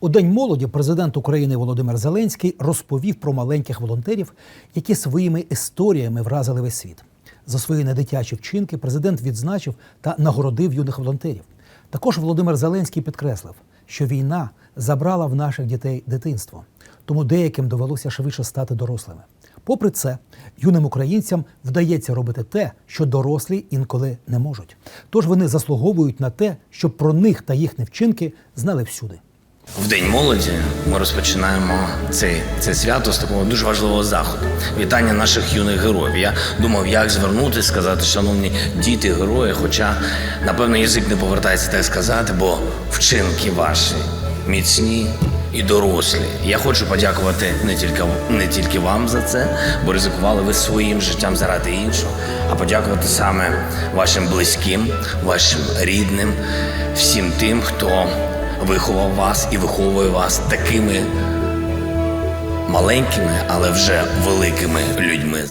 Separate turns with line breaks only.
У День молоді президент України Володимир Зеленський розповів про маленьких волонтерів, які своїми історіями вразили весь світ. За свої недитячі вчинки президент відзначив та нагородив юних волонтерів. Також Володимир Зеленський підкреслив, що війна забрала в наших дітей дитинство, тому деяким довелося швидше стати дорослими. Попри це, юним українцям вдається робити те, що дорослі інколи не можуть. Тож вони заслуговують на те, щоб про них та їхні вчинки знали всюди.
В День молоді ми розпочинаємо цей, це свято з такого дуже важливого заходу. Вітання наших юних героїв. Я думав, як звернутися, сказати, шановні діти, герої. Хоча, напевно, язик не повертається так сказати, бо вчинки ваші міцні і дорослі. Я хочу подякувати не тільки, не тільки вам за це, бо ризикували ви своїм життям заради іншого, а подякувати саме вашим близьким, вашим рідним, всім тим, хто виховав вас і виховує вас такими маленькими, але вже великими людьми.